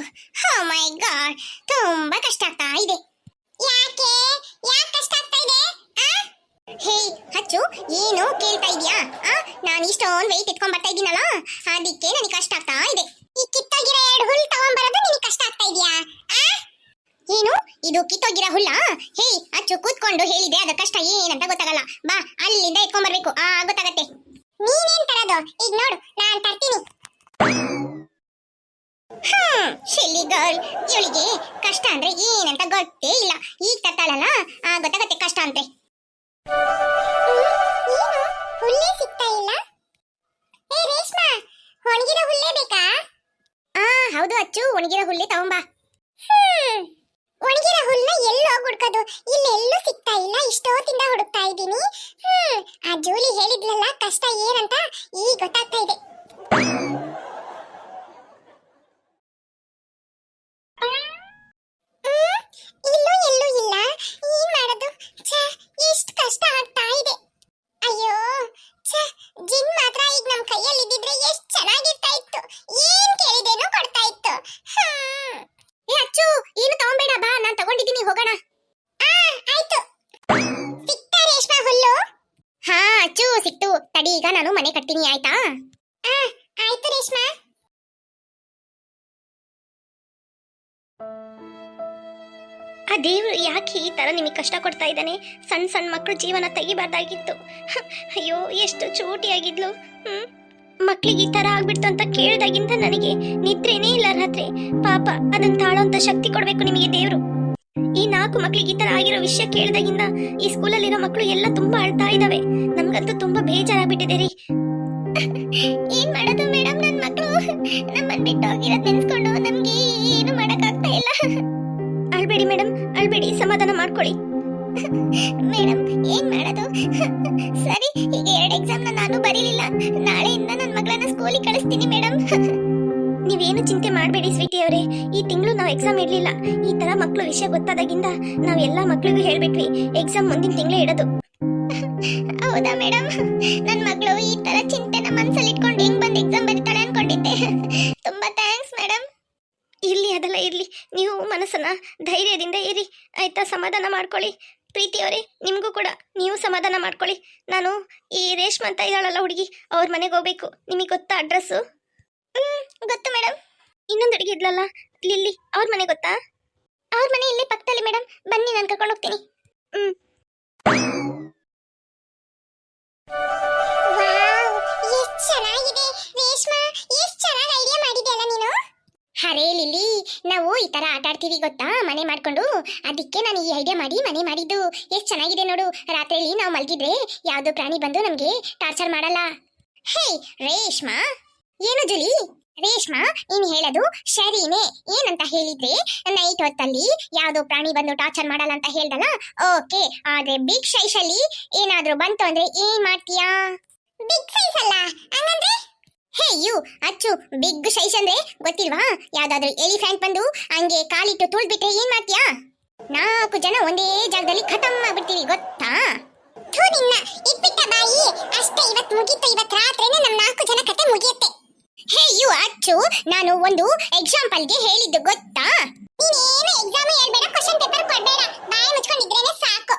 God ತುಂಬಾ ಕಷ್ಟ ಆಗ್ತಾ ಇದೆ. ಯಾಕೆ? ಯಾಕೆ ಕಷ್ಟ ಆಗ್ತಾ ಇದೆ? ಹೇ ಹಚ್ಚು ಏನು ಕೇಳ್ತಾ ಇದೀಯಾ? ನಾನು ಇಷ್ಟೊಂದು ವೆಯ್ಟ್ ಎತ್ಕೊಂಡ್ ಬರ್ತಾ ಇದ್ದೀನಲ್ಲ, ಅದಕ್ಕೆ ನನಗೆ ಕಷ್ಟ ಆಗ್ತಾ ಇದೆ. ಈ ಕಿತ್ತೋಗಿರೋ ಎರಡು ಹುಲ್ ತಗೊಂಡ್ಬರೋದು ನಿನಗೆ ಕಷ್ಟ ಆಗ್ತಾ ಇದೆಯಾ? ಏನು? ಇದು ಕಿತ್ತೋಗಿರೋ ಹುಲ್ಲ? ಹೇ, ಅಚ್ಚು, ಕೂತ್ಕೊಂಡು ಹೇಳಿದೆ ಅದು ಕಷ್ಟ ಏನಂತ ಗೊತ್ತಾಗಲ್ಲ. ಬಾ, ಅಲ್ಲಿಂದ ಎತ್ಕೊಂಡ್ ಬರ್ಬೇಕು. ಆ, ಗೊತ್ತಾಗತ್ತೆ. ನೀನೇನ್ ತರದು? ಈಗ ನೋಡು, ನಾನ್ ತರ್ತೀನಿ. ಹ್ಮ್ ಶೆಲ್ಲಿ ಗರ್ಲ್ ಇವಳಿಗೆ ಕಷ್ಟ ಅಂದ್ರೆ ಏನಂತ ಗೊತ್ತೇ ಇಲ್ಲ. ಈಗ ತರ್ತಾಳಲ್ಲ ಆ ಗೊತ್ತಾಗತ್ತೆ ಕಷ್ಟ ಅಂತೆ. ಹುಲ್ಲೇ ಸಿಗ್ತಾ ಇಲ್ಲ? ಏ ರೇಷ್ಮಾ ಒಣಗಿರೋ ಹುಲ್ಲೇ ಬೇಕಾ? ಆ ಹೌದು ಅಚ್ಚು ಒಣಗಿರೋ ಹುಲ್ಲೇ ತಗೊಂಬಾ. ಒಣಗಿರೋ ಹುಲ್ಲ ಎಲ್ಲೋ ಹುಡ್ಕೋದು ಇಲ್ಲೆಲ್ಲೂ ಸಿಗ್ತಾ ಇಲ್ಲ ಇಷ್ಟೊತ್ತಿಂದ ಹುಡುಕ್ತಾ ಇದ್ದೀನಿ. ಹ್ಮ್ ಆ ಜೂಲಿ ಹೇಳಿದ್ಲಲ್ಲ ಕಷ್ಟ ಏನಂತ? ಈಗ ಗೊತ್ತಾಗ್ತಾ ಇದೆ ಹ್ಮ್, ಇಲ್ಲೂ ಎಲ್ಲೂ ಇಲ್ಲ ಏನ್ ಮಾಡೋದು ಛ ಎಷ್ಟು ಕಷ್ಟ ಆಗ್ತಾ ಇದೆ. ಅಯ್ಯೋ, ಛ, ಜಿನ್ ಮಾತ್ರ ಈಗ ನಮ್ ಕೈಯಲ್ಲಿ ಇದ್ದಿದ್ರೆ ಎಷ್ಟು ಚೆನ್ನಾಗಿರ್ತಾ ಇತ್ತು. ಏನ್ ಕೇಳಿದೇನೋ ಕೊಡ್ತಾ ಇತ್ತು. ಏ, ಅಚ್ಚು, ಏನು ತಗೊಂಬೇಡ, ಬಾ, ನಾನ್ ತಗೊಂಡಿದ್ದೀನಿ, ಹೋಗೋಣ. ಆ, ಆಯ್ತು. ಸಿಕ್ತಾ ರೇಷ್ಮೆ ಹುಲ್ಲು? ಹಾ, ಅಚ್ಚು, ಸಿಕ್ತು. ತಡಿ, ಈಗ ನಾನು ಮನೆ ಕಟ್ತೀನಿ, ಆಯ್ತು? ಆ ದೇವರು ಯಾಕೆ ಈ ತರ ನಿಮಗೆ ಕಷ್ಟ ಕೊಡ್ತಾ ಇದ್ದಾನೆ? ಸಣ್ಣ ಸಣ್ಣ ಮಕ್ಕಳು ಜೀವನ ತೆಗಿಬಾರ್ದಾಗಿತ್ತು. ಅಯ್ಯೋ, ಎಷ್ಟು ಚೂಟಿಯಾಗಿದ್ಲು. ಆಗಿದ್ಲು ಮಕ್ಕಳಿಗೆ ಈ ತರ ಆಗ್ಬಿಡ್ತು ಅಂತ ಕೇಳಿದಾಗಿಂದ ನನಗೆ ನಿದ್ರೆನೇ ಇಲ್ಲ ರಾತ್ರಿ. ಪಾಪ, ಅದನ್ನ ತಾಳೋಂತ ಶಕ್ತಿ ಕೊಡ್ಬೇಕು ನಿಮಗೆ ದೇವ್ರು. ಈ ನಾಲ್ಕು ಮಕ್ಕಳಿಗೆ ಈ ತರ ಆಗಿರೋ ವಿಷಯ ಕೇಳಿದಾಗಿಂದ ಈ ಸ್ಕೂಲಲ್ಲಿರೋ ಮಕ್ಕಳು ಎಲ್ಲ ತುಂಬಾ ಅಳ್ತಾ ಇದಾವೆ. ನಮ್ಗಂತೂ ತುಂಬಾ ಬೇಜಾರಾಗ್ಬಿಟ್ಟಿದೆ ರೀ. ಏನ್ ಮಾಡೋದು ಮೇಡಮ್ ನನ್ ಮಕ್ಕಳು? ಬಿಟ್ಟು ಸಮಾಧಾನ ಮೇಡಮ್ ಏನ್ ಮಾಡೋದು? ಸರಿ, ಈಗ ಎರಡು ಎಕ್ಸಾಮ್ ನಾನು ಬರೀಲಿಲ್ಲ. ನಾಳೆಯಿಂದ ನನ್ನ ಮಗಳನ್ನ ಸ್ಕೂಲಿಗೆ ಕಳಿಸ್ತೀನಿ ಮೇಡಮ್ ನೀವೇನು ಚಿಂತೆ ಮಾಡಬೇಡಿ ಸ್ವೀಟಿ ಅವರೇ. ಈ ತಿಂಗಳು ನಾವು ಎಕ್ಸಾಮ್ ಇರ್ಲಿಲ್ಲ. ಈ ತರ ಮಕ್ಕಳು ವಿಷಯ ಗೊತ್ತಾದಾಗಿಂದ ನಾವು ಎಲ್ಲಾ ಮಕ್ಳಿಗೂ ಹೇಳ್ಬಿಟ್ವಿ ಎಕ್ಸಾಮ್ ಮುಂದಿನ ತಿಂಗಳೇ ಇಡೋದು. ಹೌದಾ ಮೇಡಮ್ ನನ್ನ ಮಗಳು ಈ ತರ ಚಿಂತೆನ ಮನಸ್ಸಲ್ಲಿ ಇಟ್ಕೊಂಡು ಹೆಂಗ್ ಬಂದ್ ಎಕ್ಸಾಮ್ ಅದೆಲ್ಲ ಇರಲಿ. ನೀವು ಮನಸ್ಸನ್ನು ಧೈರ್ಯದಿಂದ ಇರಿ. ಆಯಿತಾ? ಸಮಾಧಾನ ಮಾಡ್ಕೊಳ್ಳಿ. ಪ್ರೀತಿಯವರೇ ನಿಮಗೂ ಕೂಡ. ನೀವು ಸಮಾಧಾನ ಮಾಡ್ಕೊಳ್ಳಿ. ನಾನು ಈ ರೇಷ್ಮಾ ಅಂತ ಇದ್ದಾಳಲ್ಲ ಹುಡುಗಿ, ಅವ್ರ ಮನೆಗೆ ಹೋಗ್ಬೇಕು. ನಿಮಗೆ ಗೊತ್ತಾ ಅಡ್ರೆಸ್ಸು? ಗೊತ್ತು ಮೇಡಮ್ ಇನ್ನೊಂದು ಹುಡುಗಿ ಇದ್ಲಲ್ಲ, ಲಿಲ್ಲಿ, ಅವ್ರ ಮನೆ ಗೊತ್ತಾ? ಅವ್ರ ಮನೆ ಇಲ್ಲೇ ಪಕ್ಕದಲ್ಲಿ ಮೇಡಮ್ ಬನ್ನಿ, ನಾನು ಕರ್ಕೊಂಡು ಹೋಗ್ತೀನಿ. ಹ್ಮ್. ತರ ಗೊತ್ತಾ? ಮನೆ ಮಾಡ್ಕೊಂಡು. ಅದಕ್ಕೆ ನಾನು ಈ ಐಡಿಯಾ ಮಾಡಿ ಮನೆ ಮಾಡಿದ್ದು. ಎಷ್ಟು ಚೆನ್ನಾಗಿದೆ ನೋಡು. ರಾತ್ರಿಯಲ್ಲಿ ನಾವು ಮಲಗಿದ್ರೆ ಯಾವ್ದೋ ಪ್ರಾಣಿ ಬಂದು ನಮಗೆ ಟಾರ್ಚರ್ ಮಾಡಲ್ಲ. ಹೇ, ರೇಷ್ಮಾ. ಏನು ಜುಲಿ? ರೇಷ್ಮಾ, ನೀನ್ ಹೇಳೋದು ಸರಿನೇ. ಏನಂತ ಹೇಳಿದ್ರೆ ನೈಟ್ ಹೊತ್ತಲ್ಲಿ ಯಾವ್ದೋ ಪ್ರಾಣಿ ಬಂದು ಟಾರ್ಚರ್ ಮಾಡಲ್ಲ ಅಂತ ಹೇಳ್ದಲ್ಲ? ಓಕೆ, ಆದ್ರೆ ಬಿಗ್ ಸೈಜ್ ಅಲ್ಲಿ ಏನಾದ್ರೂ ಬಂತು ಅಂದ್ರೆ ಏನ್ ಮಾಡ್ತೀಯಾ? ಬಿಗ್ ಸೈಜ್ ಅಲ್ಲ. ಹಂಗಂದ್ರೆ? Hey, you, Achu big size ಅಂದ್ರೆ ಗೊತ್ತಿಲ್ವಾ? ಯಾವ್ದಾದ್ರು ಎಲಿಫ್ಯಾಂಟ್ ಬಂದು ಹಂಗೆ ಕಾಲಿಟ್ಟು ತುಳ್ದ್ಬಿಟ್ರೆ ಏನ್ ಮಾಡ್ತೀಯಾ? ನಾಲ್ಕು ಜನ ಒಂದೇ ಜಾಗದಲ್ಲಿ ಖತಮ್ ಆಗ್ಬಿಡ್ತೀವಿ, ಗೊತ್ತಾ? ಥು, ನಿನ್ನ ಇಪ್ಪಿಟ್ಟ ಬಾಯಿ. ಅಷ್ಟೇ, ಇವತ್ ಮುಗೀತು, ಇವತ್ ರಾತ್ರಿನೇ ನಮ್ ನಾಲ್ಕು ಜನ ಕತೆ ಮುಗಿಯುತ್ತೆ. ಹೇ, ಯು, ಅಚ್ಚು, ನಾನು ಒಂದು ಎಕ್ಸಾಂಪಲ್ಗೆ ಹೇಳಿದ್ದು, ಗೊತ್ತಾ? ನೀನೇನು ಎಕ್ಸಾಮ್ ಹೇಳ್ಬೇಡ ಕ್ವಶನ್ ಪೇಪರ್ ಕೊಡ್ಬೇಡ. ಬಾಯಿ ಮುಚ್ಕೊಂಡಿದ್ರೇನೆ ಸಾಕು.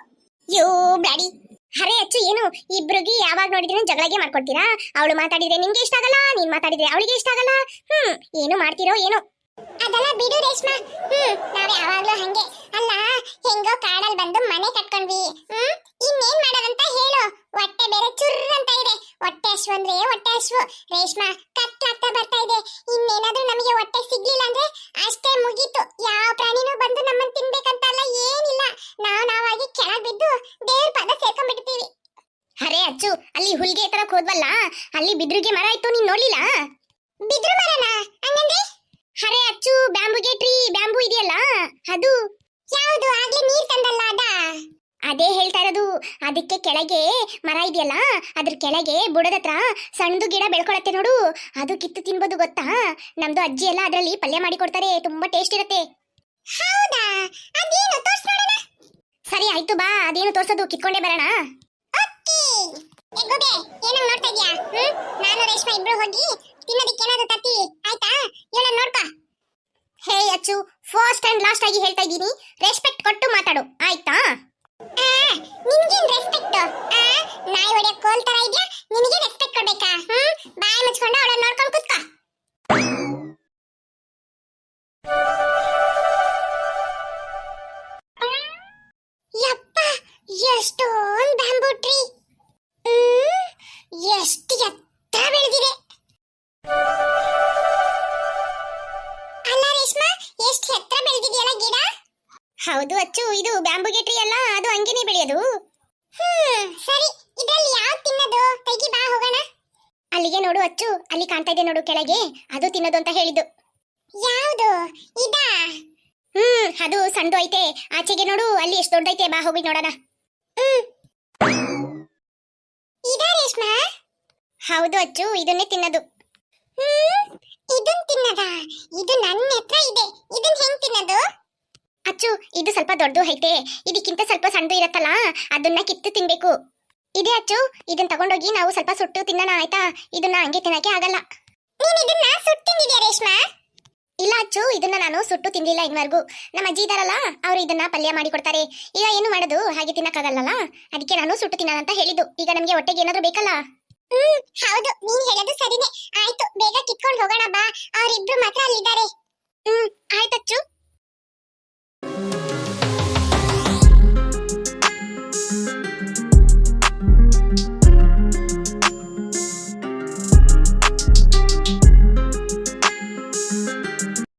ಯೋ ಬ್ಲಾಡಿ ಹರೇ ಅಚ್ಚು, ಏನು? ಇಬ್ರಿಗೆ ಯಾವಾಗ ನೋಡಿದ್ರೆ ಜಗಳಗೆ ಮಾಡ್ಕೊಡ್ತೀರಾ? ಅವಳು ಮಾತಾಡಿದ್ರೆ ನಿಮ್ಗೆ ಇಷ್ಟ ಆಗಲ್ಲ, ನೀನ್ ಮಾತಾಡಿದ್ರೆ ಅವಳಿಗೆ ಇಷ್ಟ ಆಗಲ್ಲ. ಹ್ಮ್, ಏನು ಮಾಡ್ತಿರೋ ಏನು? ಅದೆಲ್ಲ ಬಿಡು ರೇಷ್ಮಾ. ಹ್ಮ್, ನಾವ್ ಯಾವಾಗ್ಲೂ ಹಂಗೆ. ಅಲ್ಲ, ಹೆಂಗೋ ಕಾಡಲ್ ಬಂದು ಮನೆ ಕಟ್ಕೊಂಡ್ವಿ. ಹ್ಮ್, ಇನ್ನೇನ್ ಮಾಡೋದಂತ ಹೇಳು. ಹೊಟ್ಟೆ ಬೇರೆ ಚುರ್ ಅಂತ ಇದೆ. ಹೊಟ್ಟೆ ಹಸು ಅಂದ್ರೆ ಹೊಟ್ಟೆ ಹಸು. ರೇಷ್ಮಾ, ಕತ್ಲಾಗ್ತಾ ಬರ್ತಾ ಇದೆ. ಇನ್ನೇನಾದ್ರೂ ನಮಗೆ ಹೊಟ್ಟೆ ಸಿಗ್ಲಿಲ್ಲ ಅಂದ್ರೆ ಅಷ್ಟೇ ಮುಗೀತು. ಯಾವ ಪ್ರಾಣಿನೂ ಬಂದು ನಮ್ಮನ್ನ ತಿನ್ಬೇಕಂತ ಅಲ್ಲ ಏನಿಲ್ಲ. ನಾವ್ ನಾವಾಗಿ ಕೆಳಗ್ ಬಿದ್ದು ದೇವ್ರ ಪದ ಅರೆ ಅಚ್ಚು, ಅಲ್ಲಿ ಹುಲ್ಗೆ ತರ ಹೋದ್ವಲ್ಲ, ಅಲ್ಲಿ ಬಿದ್ರಿಗೆ ಮರ ಇತ್ತು, ನೀನ್ ನೋಡ್ಲಿಲ್ಲ? ಬಿದ್ರು ಮರನ? ಹಂಗಂದ್ರೆ? ಅರೆ ಅಚ್ಚು ಬ್ಯಾಂಬುಗೆ ಟ್ರೀ ಬ್ಯಾಂಬು ಇದೆಯಲ್ಲ, ಅದು? ಯಾವುದು? ಆಗ್ಲಿ ನೀರ್ ತಂದಲ್ಲ ಅದ? ಅದೇ ಹೇಳ್ತಾ ಇರೋದು, ಅದಕ್ಕೆ ಕೆಳಗೆ ಮರ ಇದೆಯಲ್ಲ, ಅದ್ರ ಕೆಳಗೆ ಬುಡದ ಹತ್ರ ಸಣ್ಣದು ಗಿಡ ಬೆಳ್ಕೊಳತ್ತೆ ನೋಡು, ಅದು ಕಿತ್ತು ತಿನ್ಬೋದು ಗೊತ್ತಾ? ನಮ್ದು ಅಜ್ಜಿ ಎಲ್ಲ ಅದರಲ್ಲಿ ಪಲ್ಯ ಮಾಡಿ ಕೊಡ್ತಾರೆ, ತುಂಬಾ ಟೇಸ್ಟ್ ಇರುತ್ತೆ. ಹೌದಾ? ಸರಿ, ಆಯ್ತು ಬಾ, ಅದೇನು ತೋರ್ಸೋದು, ಕಿತ್ಕೊಂಡೇ ಬರೋಣ. ಏನೋ ನೋಡ್ತಾ ಇದ್ಯಾ? ನಾನು ರೇಷ್ಮಾ ಇಬ್ರು ಹೋಗಿ ತಿನ್ನೋದಕ್ಕೆ ಏನಾದ್ರು ತರ್ತೀವಿ, ಆಯ್ತಾ? ಇವಳ ನೋಡ್ಕೊ. ಹೇ ಅಚ್ಚು ಫಸ್ಟ್ ಅಂಡ್ ಲಾಸ್ಟ್ ಆಗಿ ಹೇಳ್ತಾ ಇದ್ದೀನಿ. ರೆಸ್ಪೆಕ್ಟ್ ಕೊಟ್ಟು ಮಾತಾಡು, ಆಯ್ತಾ? ನಿನ್ಗೇನ್ ರೆಸ್ಪೆಕ್ಟ್ ನಾಯಿ ಹೊಡೆಯಕ್ ಕೋಲ್ ತರ ಇದ್ಯಾ? ನಿನಗೆ ರೆಸ್ಪೆಕ್ಟ್ ಕೊಡ್ಬೇಕಾ? ಹ್ಮ್? ಬಾಯಿ ಮುಚ್ಕೊಂಡು ಅವಳನ್ನ ನೋಡ್ಕೊಂಡು ಕುತ್ಕೋ. ಹೌದು ಅಚ್ಚು ಇದು ಬ್ಯಾಂಬುಗೆ ಟ್ರೀ ಅಲ್ಲ ಅದು ಹಂಗೇನೆ ಬೆಳೆಯೋದು. ಹ್ಮ್ ಸರಿ. ಇದರಲ್ಲಿ ಯಾವ್ದು ತಿನ್ನೋದು? ಕೈಗೆ ಬಾ ಹೋಗೋಣ. ಅಲ್ಲಿಗೆ ನೋಡು ಅಚ್ಚು ಅಲ್ಲಿ ಕಾಣ್ತಾ ಇದೆ ನೋಡು ಕೆಳಗೆ ಅದು ತಿನ್ನೋದು ಅಂತ ಹೇಳಿದ್ದು. ಯಾವುದು? ಇದಾ? ಹ್ಮ್ ಅದು ಸಣ್ಣ ಐತೆ. ಆಚೆಗೆ ನೋಡು ಅಲ್ಲಿ ಎಷ್ಟು ದೊಡ್ಡೈತೆ ಬಾ ಹೋಗಿ ನೋಡೋಣ. ಹ್ಮ್. ಇದಾ ರೇಷ್ಮಾ? ಹೌದು ಅಚ್ಚು ಇದನ್ನೇ ತಿನ್ನೋದು. ಹ್ಮ್ ಇದನ್ ತಿನ್ನದ? ಇದು ನನ್ನ ಹತ್ರ ಇದೆ. ಇದನ್ ಹೆಂಗ್ ತಿನ್ನೋದು? ಅಚ್ಚು, ಇದು ಸ್ವಲ್ಪ ದೊಡ್ಡದು ಐತೆ. ಇದಕ್ಕಿಂತ ಸ್ವಲ್ಪ ಸಣ್ಣದು ಇರತ್ತಲ್ಲ? ಅದನ್ನ ಕಿತ್ತು ತಿನ್ಬೇಕು. ಇದೆ ಅಚ್ಚು ಇದನ್ನ ತಗೊಂಡೋಗಿ ನಾವು ಸ್ವಲ್ಪ ಸುಟ್ಟು ತಿನ್ನೋಣ, ಆಯ್ತಾ? ಇದನ್ನ ಹಂಗೆ ತಿನ್ನಕ್ಕೆ ಆಗಲ್ಲ. ನೀನ್ ಇದನ್ನ ಸುಟ್ಟು ರೇಷ್ಮಾ? ಇಲ್ಲ ಅಚ್ಚು, ಇದನ್ನ ನಾನು ಸುಟ್ಟು ತಿಂದಿಲ್ಲ ಇನ್ವರೆಗೂ. ನಮ್ಮ ಅಜ್ಜಿ ಇದಾರಲ್ಲ, ಅವರು ಇದನ್ನ ಪಲ್ಯ ಮಾಡಿ ಕೊಡ್ತಾರೆ. ಈಗ ಏನು ಮಾಡೋದು? ಹಾಗೆ ತಿನ್ನಕ್ಕಾಗಲ್ಲಲ್ಲ ಅದಕ್ಕೆ ನಾನು ಸುಟ್ಟು ತಿನ್ನೋಣ ಅಂತ ಹೇಳಿದ್ದು. ಈಗ ನಮ್ಗೆ ಹೊಟ್ಟೆಗೆ ಏನಾದ್ರೂ ಬೇಕಲ್ಲ? ಹ್ಮ್, ಹೌದು. ನೀನ್ ಹೇಳೋದು ಸರಿನೇ. ಆಯ್ತು, ಬೇಗ ಕಿತ್ಕೊಂಡು ಹೋಗೋಣ ಬಾ. ಅವರಿಬ್ರು ಮಾತ್ರ ಅಲ್ಲಿದ್ದಾರೆ. ಹ್ಮ್, ಆಯ್ತಚ್ಚು.